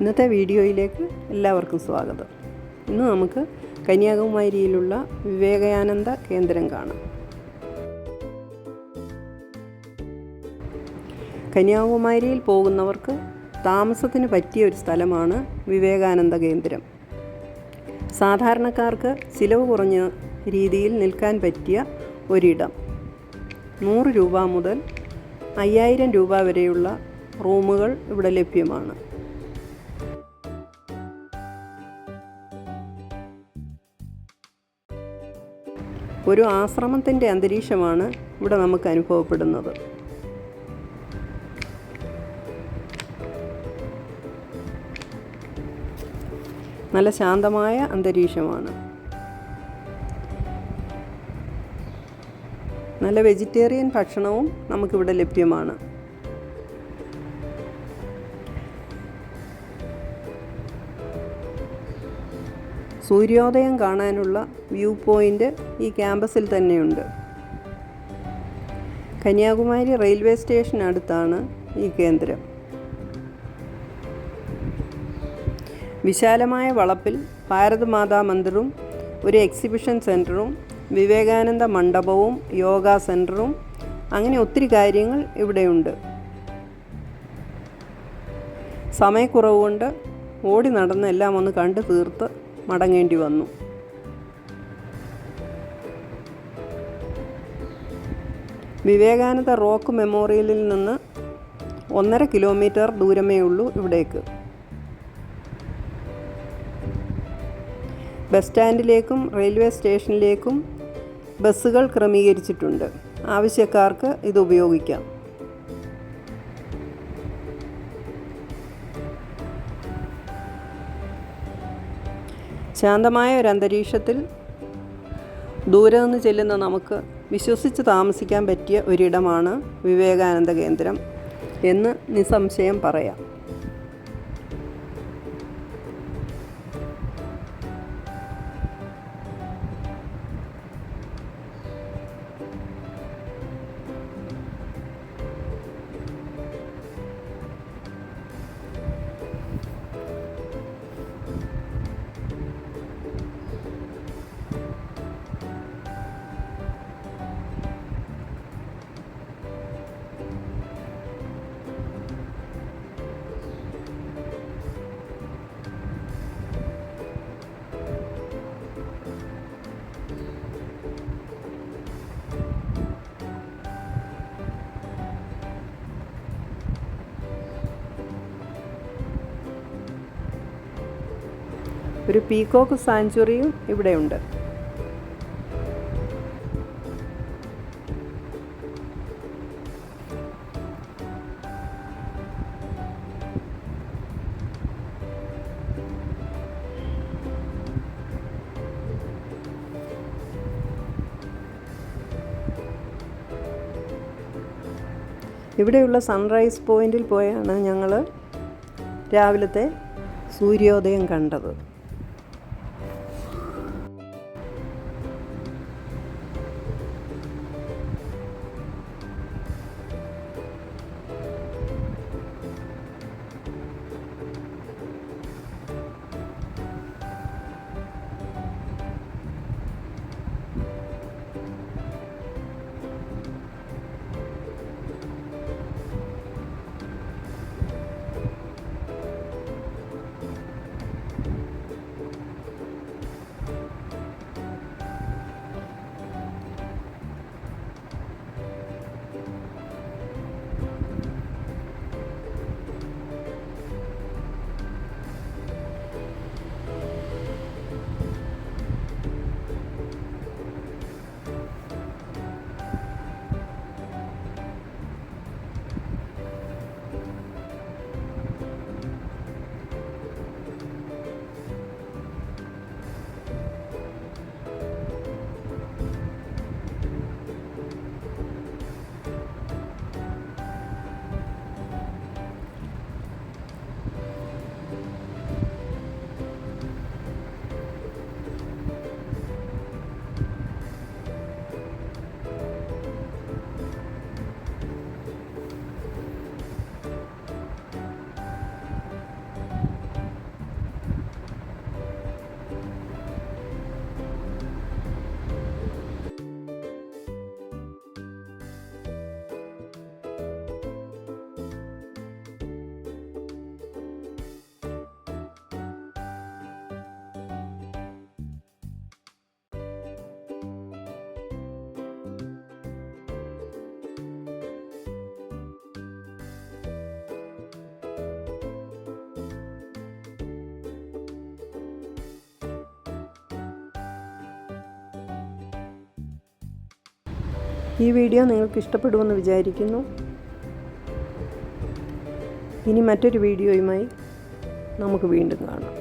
ഇന്നത്തെ വീഡിയോയിലേക്ക് എല്ലാവർക്കും സ്വാഗതം. ഇന്ന് നമുക്ക് കന്യാകുമാരിയിലുള്ള വിവേകാനന്ദ കേന്ദ്രം കാണാം. കന്യാകുമാരിയിൽ പോകുന്നവർക്ക് താമസത്തിന് പറ്റിയ ഒരു സ്ഥലമാണ് വിവേകാനന്ദ കേന്ദ്രം. സാധാരണക്കാർക്ക് ചിലവ് കുറഞ്ഞ രീതിയിൽ നിൽക്കാൻ പറ്റിയ ഒരിടം. നൂറ് രൂപ മുതൽ അയ്യായിരം രൂപ വരെയുള്ള റൂമുകൾ ഇവിടെ ലഭ്യമാണ്. ഒരു ആശ്രമത്തിന്റെ അന്തരീക്ഷമാണ് ഇവിടെ നമുക്ക് അനുഭവപ്പെടുന്നത്. നല്ല ശാന്തമായ അന്തരീക്ഷമാണ്. നല്ല വെജിറ്റേറിയൻ ഭക്ഷണവും നമുക്കിവിടെ ലഭ്യമാണ്. സൂര്യോദയം കാണാനുള്ള വ്യൂ പോയിന്റ് ഈ ക്യാമ്പസിൽ തന്നെയുണ്ട്. കന്യാകുമാരി റെയിൽവേ സ്റ്റേഷനടുത്താണ് ഈ കേന്ദ്രം. വിശാലമായ വളപ്പിൽ ഭാരതമാതാ മന്ദിറും ഒരു എക്സിബിഷൻ സെന്ററും വിവേകാനന്ദ മണ്ഡപവും യോഗ സെന്ററും അങ്ങനെ ഒത്തിരി കാര്യങ്ങൾ ഇവിടെയുണ്ട്. സമയക്കുറവുകൊണ്ട് ഓടി നടന്ന് എല്ലാം ഒന്ന് കണ്ടു തീർത്ത് മടങ്ങേണ്ടി വന്നു. വിവേകാനന്ദ റോക്ക് മെമ്മോറിയലിൽ നിന്ന് ഒന്നര കിലോമീറ്റർ ദൂരമേ ഉള്ളൂ ഇവിടേക്ക്. ബസ് സ്റ്റാൻഡിലേക്കും റെയിൽവേ സ്റ്റേഷനിലേക്കും ബസ്സുകൾ ക്രമീകരിച്ചിട്ടുണ്ട്. ആവശ്യക്കാർക്ക് ഇത് ഉപയോഗിക്കാം. ശാന്തമായ ഒരു അന്തരീക്ഷത്തിൽ ദൂരെ നിന്ന് ചെല്ലുന്ന നമുക്ക് വിശ്വസിച്ച് താമസിക്കാൻ പറ്റിയ ഒരിടമാണ് വിവേകാനന്ദ കേന്ദ്രം എന്ന് നിസ്സംശയം പറയാം. ഒരു പീകോക്ക് സാഞ്ചുറിയും ഇവിടെയുണ്ട്. ഇവിടെയുള്ള സൺറൈസ് പോയിന്റിൽ പോയാണ് ഞങ്ങൾ രാവിലത്തെ സൂര്യോദയം കണ്ടത്. ഈ വീഡിയോ നിങ്ങൾക്ക് ഇഷ്ടപ്പെടുമെന്ന് വിചാരിക്കുന്നു. ഇനി മറ്റൊരു വീഡിയോയുമായി നമുക്ക് വീണ്ടും കാണാം.